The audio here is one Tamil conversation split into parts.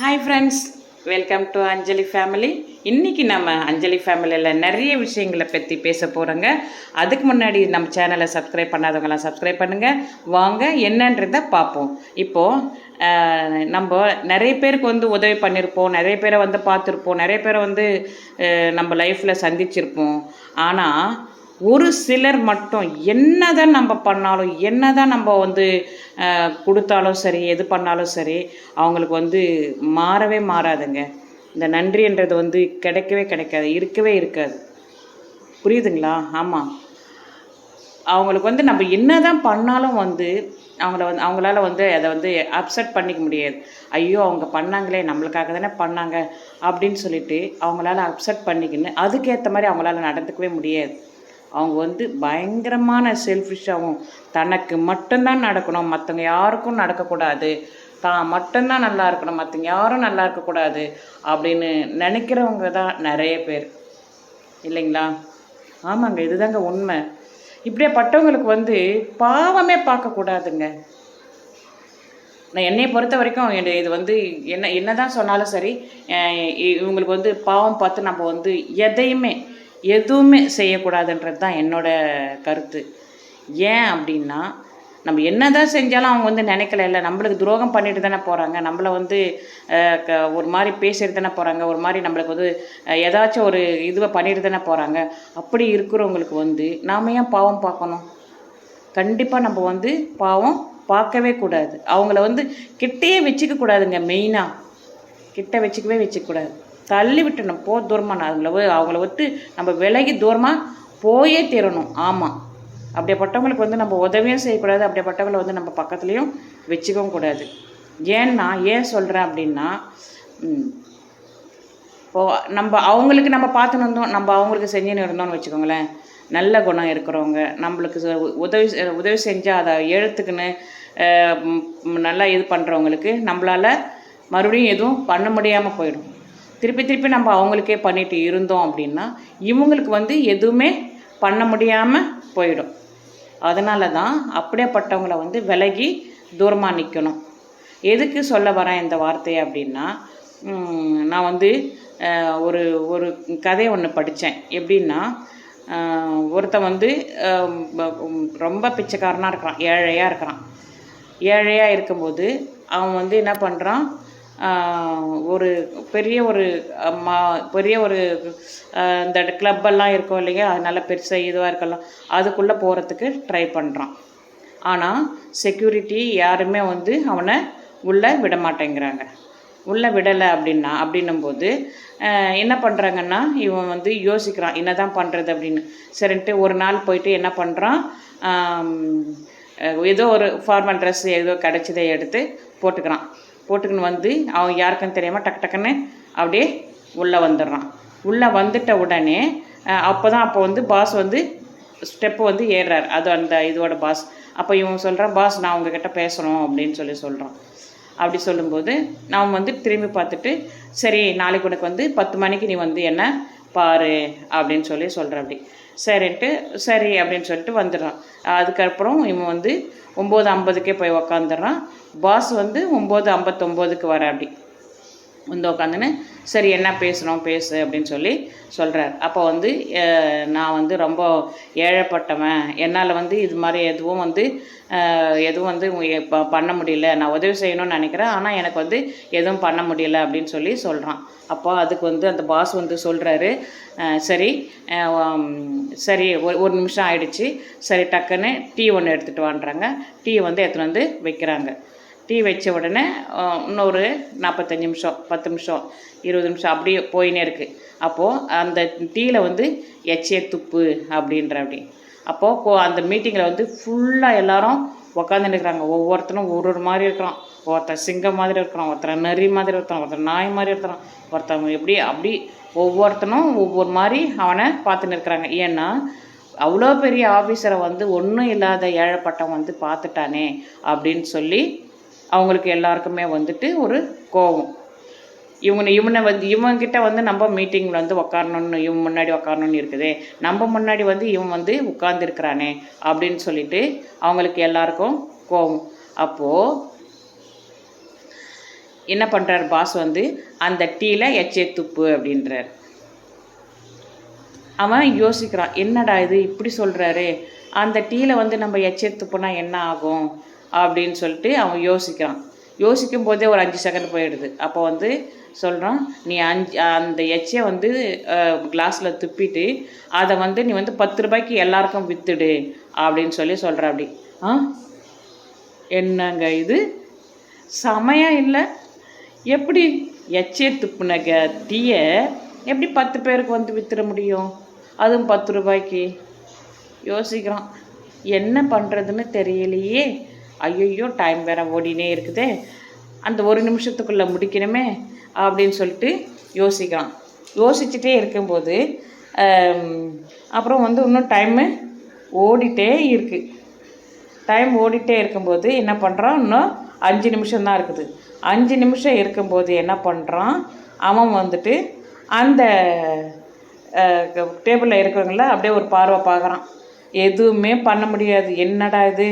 Hi friends welcome to Anjali family இன்றைக்கி நம்ம அஞ்சலி ஃபேமிலியில் நிறைய விஷயங்களை பற்றி பேச போகிறோங்க அதுக்கு முன்னாடி நம்ம சேனலை சப்ஸ்கிரைப் பண்ணாதவங்களாம் சப்ஸ்கிரைப் பண்ணுங்கள் வாங்க என்னன்றதை பார்ப்போம். இப்போது நம்ம நிறைய பேருக்கு வந்து உதவி பண்ணியிருப்போம் நிறைய பேரை வந்து பார்த்துருப்போம். நிறைய பேரை வந்து நம்ம லைஃப்பில் சந்திச்சிருப்போம். ஆனால் ஒரு சிலர் மட்டும் என்னதான் நம்ம பண்ணாலும் என்னதான் நம்ம வந்து கொடுத்தாலும் சரி எது பண்ணாலும் சரி அவங்களுக்கு வந்து மாறவே மாறாதுங்க. இந்த நன்றின்றது வந்து கிடைக்கவே கிடைக்காது இருக்கவே இருக்காது. புரியுதுங்களா? ஆமாம் அவங்களுக்கு வந்து நம்ம என்னதான் பண்ணாலும் வந்து அவங்கள வந்து அவங்களால வந்து அதை வந்து அப்செட் பண்ணிக்க முடியாது. ஐயோ அவங்க பண்ணாங்களே நம்மளுக்காக தானே பண்ணாங்க அப்படின்னு சொல்லிட்டு அவங்களால அப்செட் பண்ணிக்கின்னு அதுக்கேற்ற மாதிரி அவங்களால நடந்துக்கவே முடியாது. அவங்க வந்து பயங்கரமான செல்ஃபிஷாகவும் தனக்கு மட்டும்தான் நடக்கணும் மற்றவங்க யாருக்கும் நடக்கக்கூடாது. தான் மட்டும்தான் நல்லா இருக்கணும் மற்றவங்க யாரும் நல்லா இருக்கக்கூடாது அப்படின்னு நினைக்கிறவங்க தான் நிறைய பேர். இல்லைங்களா? ஆமாங்க இதுதாங்க உண்மை. இப்படியாப்பட்டவங்களுக்கு வந்து பாவமே பார்க்கக்கூடாதுங்க. நான் என்னை பொறுத்த வரைக்கும் என்னுடைய இது வந்து என்ன என்னதான் சொன்னாலும் சரி இ- இவங்களுக்கு வந்து பாவம் பார்த்து நம்ம வந்து எதையுமே எதுவுமே செய்யக்கூடாதுன்றது தான் என்னோட கருத்து. ஏன் அப்படின்னா நம்ம என்ன தான் செஞ்சாலும் அவங்க வந்து நினைக்கல இல்லை நம்மளுக்கு துரோகம் பண்ணிட்டு தானே போகிறாங்க நம்மளை வந்து க- ஒரு மாதிரி பேசிட்டு தானே போகிறாங்க ஒரு மாதிரி நம்மளுக்கு வந்து ஏதாச்சும் ஒரு இதுவை பண்ணிட்டு தானே போகிறாங்க அப்படி இருக்கிறவங்களுக்கு வந்து நாம ஏன் பாவம் பார்க்கணும்? கண்டிப்பாக நம்ம வந்து பாவம் பார்க்கவே கூடாது. அவங்கள வந்து கிட்டேயே வச்சுக்க கூடாதுங்க மெயினாக கிட்ட வச்சுக்கவே வச்சுக்கூடாது தள்ளி விட்டணும் போ தூரமாக நான் அவங்கள அவங்கள விட்டு நம்ம விலகி தூரமாக போயே தீரணும். ஆமாம் அப்படிப்பட்டவங்களுக்கு வந்து நம்ம உதவியும் செய்யக்கூடாது. அப்படிப்பட்டவங்களை வந்து நம்ம பக்கத்துலேயும் வச்சுக்கவும் கூடாது. ஏன்னா ஏன் சொல்கிறேன் அப்படின்னா ம், நம்ம அவங்களுக்கு நம்ம பார்த்துன்னு இருந்தோம். நம்ம அவங்களுக்கு செஞ்சுன்னு இருந்தோம்னு வச்சுக்கோங்களேன். நல்ல குணம் இருக்கிறவங்க. நம்மளுக்கு உதவி உதவி செஞ்சால் அதை எழுத்துக்குன்னு நல்லா இது பண்ணுறவங்களுக்கு நம்மளால் மறுபடியும் எதுவும் பண்ண முடியாமல் போயிடும். திருப்பி திருப்பி நம்ம அவங்களுக்கே பண்ணிட்டு இருந்தோம் அப்படின்னா இவங்களுக்கு வந்து எதுவுமே பண்ண முடியாமல் போயிடும். அதனால தான் அப்படியேப்பட்டவங்கள வந்து விலகி தூரமாக நிற்கணும் எதுக்கு சொல்ல வரேன் இந்த வார்த்தையை அப்படின்னா நான் வந்து ஒரு ஒரு கதை ஒன்று படித்தேன் எப்படின்னா ஒருத்த ஒருத்தன் வந்து ரொம்ப பிச்சைக்காரனாக இருக்கிறான் ஏழையாக இருக்கிறான். ஏழையாக இருக்கும்போது அவன் வந்து என்ன பண்ணுறான் ஒரு பெரிய ஒரு மா பெரிய ஒரு இந்த கிளப்பெல்லாம் இருக்கும் இல்லையா? அது நல்ல பெருசாக இதுவாக இருக்கலாம். அதுக்குள்ளே போகிறதுக்கு ட்ரை பண்ணுறான் ஆனால் செக்யூரிட்டி யாருமே வந்து அவனை உள்ளே விட மாட்டேங்கிறாங்க. உள்ளே விடலை அப்படின்னா அப்படின்னும்போது என்ன பண்ணுறாங்கன்னா இவன் வந்து யோசிக்கிறான் என்ன தான் பண்ணுறது அப்படின்னு. சரின்ட்டு ஒரு நாள் போயிட்டு என்ன பண்ணுறான் ஏதோ ஒரு ஃபார்மல் ட்ரெஸ் ஏதோ கிடச்சதை எடுத்து போட்டுக்கிறான். போட்டுக்கின்னு வந்து அவன் யாருக்குன்னு தெரியாமல் டக்கு டக்குன்னு அப்படியே உள்ளே வந்துடுறான். உள்ளே வந்துட்ட உடனே அப்போ தான் அப்போ வந்து பாஸ் வந்து ஸ்டெப்பு வந்து ஏறுறாரு. அது அந்த இதோட பாஸ் அப்போ இவன் சொல்கிறான் பாஸ் நான் உங்ககிட்ட பேசணும் அப்படின்னு சொல்லி சொல்கிறான் அப்படி சொல்லும்போது நான் வந்து திரும்பி பார்த்துட்டு சரி நாளைக்கு உனக்கு வந்து பத்து மணிக்கு நீ வந்து என்ன பாரு அப்படின்னு சொல்லி சொல்கிறேன் அப்படி. சரின்ட்டு சரி அப்படின்னு சொல்லிட்டு வந்துடுறான். அதுக்கப்புறம் இவன் வந்து ஒம்பது ஐம்பதுக்கே போய் உக்காந்துடுறான். பாஸ் வந்து ஒம்பது ஐம்பத்தொம்போதுக்கு வர அப்படி. வந்து உட்காந்துன்னு சரி என்ன பேசணும் பேசு அப்படின்னு சொல்லி சொல்கிறார் அப்போ வந்து நான் வந்து ரொம்ப ஏழைப்பட்டவன். என்னால் வந்து இது மாதிரி எதுவும் வந்து எதுவும் வந்து பண்ண முடியல. நான் உதவி செய்யணும்னு நினைக்கிறேன். ஆனால் எனக்கு வந்து எதுவும் பண்ண முடியல அப்படின்னு சொல்லி சொல்கிறான் அப்போ அதுக்கு வந்து அந்த பாஸ் வந்து சொல்கிறாரு சரி சரி ஒரு ஒரு நிமிஷம் ஆயிடுச்சு. சரி டக்குன்னு டீ ஒன்று எடுத்துகிட்டு வான்றாங்க. டீ வந்து எடுத்துகிட்டு வந்து வைக்கிறாங்க. டீ வச்ச உடனே இன்னொரு நாற்பத்தஞ்சு நிமிஷம் பத்து நிமிஷம் இருபது நிமிஷம் அப்படியே போயினே இருக்குது அப்போது அந்த டீயில் வந்து எச்சிய துப்பு அப்படின்ற அப்படி. அப்போது கோ அந்த மீட்டிங்கில் வந்து ஃபுல்லாக எல்லாரும் உக்காந்துட்டு இருக்கிறாங்க ஒவ்வொருத்தனும் ஒரு ஒரு மாதிரி இருக்கிறான். ஒருத்தன் சிங்கம் மாதிரி இருக்கிறான் ஒருத்தன் நரி மாதிரி இருக்கிறான் ஒருத்தர் நாய் மாதிரி இருக்கிறான். ஒருத்தன் எப்படி அப்படி ஒவ்வொருத்தனும் ஒவ்வொரு மாதிரி அவனை பார்த்துன்னு இருக்கிறாங்க ஏன்னா அவ்வளோ பெரிய ஆஃபீஸரை வந்து ஒன்றும் இல்லாத ஏழைப்பட்டவன் வந்து பார்த்துட்டானே அப்படின்னு சொல்லி அவங்களுக்கு எல்லாருக்குமே வந்துட்டு ஒரு கோபம் இவனை இவனை வந்து இவங்கிட்ட வந்து நம்ம மீட்டிங்கில் வந்து உக்காரணும்னு இவன் முன்னாடி உக்காரணும்னு இருக்குது. நம்ம முன்னாடி வந்து இவன் வந்து உட்கார்ந்துருக்கிறானே அப்படின்னு சொல்லிட்டு அவங்களுக்கு எல்லாருக்கும் கோபம் அப்போது என்ன பண்ணுறாரு பாஸ் வந்து அந்த டீயில் எச்சே துப்பு அப்படின்றார். அவன் யோசிக்கிறான் என்னடா இது இப்படி சொல்கிறாரு அந்த டீயில் வந்து நம்ம எச்சே துப்புனா என்ன ஆகும்? அப்படின்னு சொல்லிட்டு அவன் யோசிக்கிறான். யோசிக்கும் போதே ஒரு அஞ்சு செகண்ட் போயிடுது. அப்போ வந்து சொல்கிறான் நீ அஞ்சு அந்த எச்சை வந்து கிளாஸில் துப்பிட்டு அதை வந்து நீ வந்து பத்து ரூபாய்க்கு எல்லாருக்கும் விற்றுடு அப்படின்னு சொல்லி சொல்கிற அப்படி. ஆ? என்னங்க இது? சமயம் இல்லை? எப்படி எச்சையை துப்புன க டீயை எப்படி பத்து பேருக்கு வந்து வித்துட முடியும்? அதுவும் பத்து ரூபாய்க்கு. யோசிக்கிறான். என்ன பண்ணுறதுன்னு தெரியலையே. ஐயையோ டைம் வேற ஓடினே இருக்குது. அந்த ஒரு நிமிஷத்துக்குள்ளே முடிக்கணுமே அப்படின்னு சொல்லிட்டு யோசிக்கிறான். யோசிச்சுட்டே இருக்கும்போது அப்புறம் வந்து இன்னும் டைமு ஓடிட்டே இருக்குது டைம் ஓடிட்டே இருக்கும்போது என்ன பண்ணுறான் இன்னும் அஞ்சு நிமிஷம் தான் இருக்குது. அஞ்சு நிமிஷம் இருக்கும்போது என்ன பண்ணுறான் அவன் வந்துட்டு அந்த டேபிளில் இருக்கிறவங்கள அப்படியே ஒரு பார்வை பார்க்குறான். எதுவுமே பண்ண முடியாது. என்னடா இது?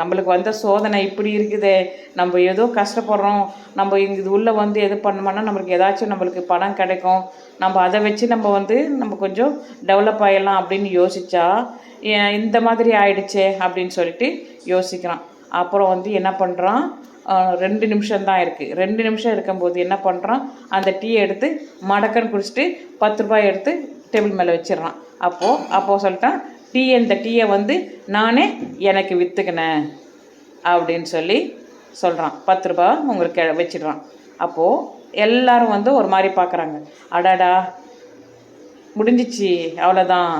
நம்மளுக்கு வந்த சோதனை இப்படி இருக்குது. நம்ம ஏதோ கஷ்டப்படுறோம். நம்ம இங்கே இது உள்ளே வந்து எது பண்ணோம்னா நம்மளுக்கு ஏதாச்சும் நம்மளுக்கு பணம் கிடைக்கும். நம்ம அதை வச்சு நம்ம வந்து நம்ம கொஞ்சம் டெவலப் ஆகிடலாம் அப்படின்னு யோசித்தா இந்த மாதிரி ஆயிடுச்சே அப்படின்னு சொல்லிட்டு யோசிக்கிறான். அப்புறம் வந்து என்ன பண்ணுறான் ரெண்டு நிமிஷம் தான் இருக்குது ரெண்டு நிமிஷம் இருக்கும்போது என்ன பண்ணுறான் அந்த டீயை எடுத்து மடக்கன்னு குடிச்சிட்டு பத்து ரூபாய் எடுத்து டேபிள் மேலே வச்சிடுறான். அப்போது அப்போது சொல்லிட்டான் டீ இந்த டீயை வந்து நானே எனக்கு விற்றுக்கினேன் அப்படின்னு சொல்லி சொல்கிறான் பத்து ரூபா உங்களுக்கு வச்சிடுறான். அப்போது எல்லாரும் வந்து ஒரு மாதிரி பார்க்குறாங்க அடாடா முடிஞ்சிச்சு அவ்வளோதான்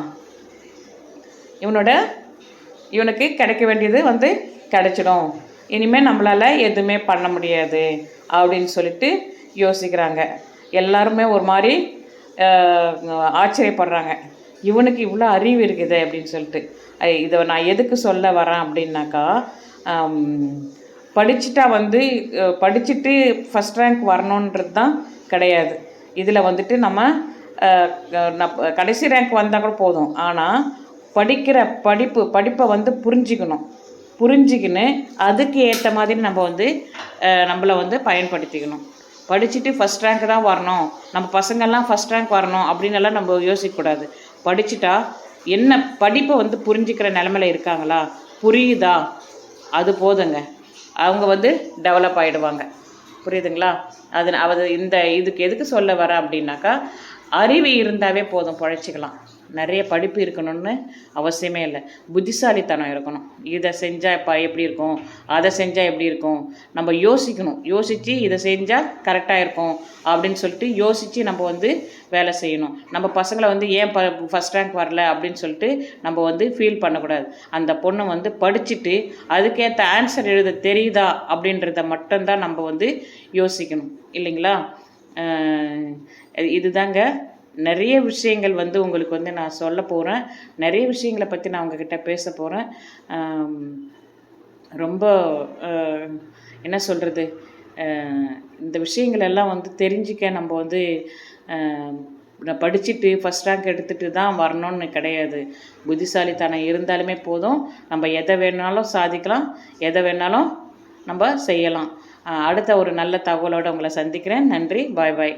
இவனோட இவனுக்கு கிடைக்க வேண்டியது வந்து கிடைச்சிடும். இனிமேல் நம்மளால் எதுவுமே பண்ண முடியாது அப்படின்னு சொல்லிட்டு யோசிக்கிறாங்க. எல்லாருமே ஒரு மாதிரி ஆச்சரியப்படுறாங்க. இவனுக்கு இவ்வளோ அறிவு இருக்குது அப்படின்னு சொல்லிட்டு. இதை நான் எதுக்கு சொல்ல வரேன் அப்படின்னாக்கா படிச்சுட்டா வந்து படிச்சுட்டு ஃபஸ்ட் ரேங்க் வரணுன்றது தான் கிடையாது. இதில் வந்துட்டு நம்ம கடைசி ரேங்க் வந்தால் கூட போதும். ஆனால் படிக்கிற படிப்பு படிப்பை வந்து புரிஞ்சுக்கணும். புரிஞ்சுக்கின்னு அதுக்கு ஏற்ற மாதிரி நம்ம வந்து நம்மளை வந்து பயன்படுத்திக்கணும். படிச்சுட்டு ஃபஸ்ட் ரேங்க் தான் வரணும். நம்ம பசங்கள்லாம் ஃபஸ்ட் ரேங்க் வரணும் அப்படின்னு எல்லாம் நம்ம யோசிக்கக்கூடாது. படிச்சுட்டா என்ன படிப்பை வந்து புரிஞ்சுக்கிற நிலமையில இருக்காங்களா? புரியுதா? அது போதுங்க. அவங்க வந்து டெவலப் ஆகிடுவாங்க புரியுதுங்களா? அது அது இந்த இதுக்கு எதுக்கு சொல்ல வரேன் அப்படின்னாக்கா அறிவு இருந்தாவே போதும் பழச்சிக்கலாம். நிறைய படிப்பு இருக்கணும்னு அவசியமே இல்லை. புத்திசாலித்தனம் இருக்கணும். இதை செஞ்சால் இப்போ எப்படி இருக்கும்? அதை செஞ்சால் எப்படி இருக்கும்? நம்ம யோசிக்கணும். யோசித்து இதை செஞ்சால் கரெக்டாக இருக்கும் அப்படின்னு சொல்லிட்டு யோசித்து நம்ம வந்து வேலை செய்யணும். நம்ம பசங்களை வந்து ஏன் ப ஃபஸ்ட் ரேங்க் வரல அப்படின்னு சொல்லிட்டு நம்ம வந்து ஃபீல் பண்ணக்கூடாது. அந்த பொண்ணு வந்து படிச்சுட்டு அதுக்கேற்ற ஆன்சர் எழுத தெரியுதா அப்படின்றத மட்டும்தான் நம்ம வந்து யோசிக்கணும். இல்லைங்களா? இதுதாங்க நிறைய விஷயங்கள் வந்து உங்களுக்கு வந்து நான் சொல்ல போகிறேன் நிறைய விஷயங்களை பற்றி நான் உங்ககிட்ட பேச போகிறேன் ரொம்ப என்ன சொல்கிறது இந்த விஷயங்கள் எல்லாம் வந்து தெரிஞ்சிக்க நம்ம வந்து நான் படிச்சுட்டு ஃபஸ்ட் ரேங்க் எடுத்துகிட்டு தான் வரணும்னு கிடையாது. புத்திசாலித்தனம் இருந்தாலுமே போதும். நம்ம எதை வேணாலும் சாதிக்கலாம். எதை வேணாலும் நம்ம செய்யலாம். அடுத்த ஒரு நல்ல தகவலோடு உங்களை சந்திக்கிறேன். நன்றி. பாய் பாய்.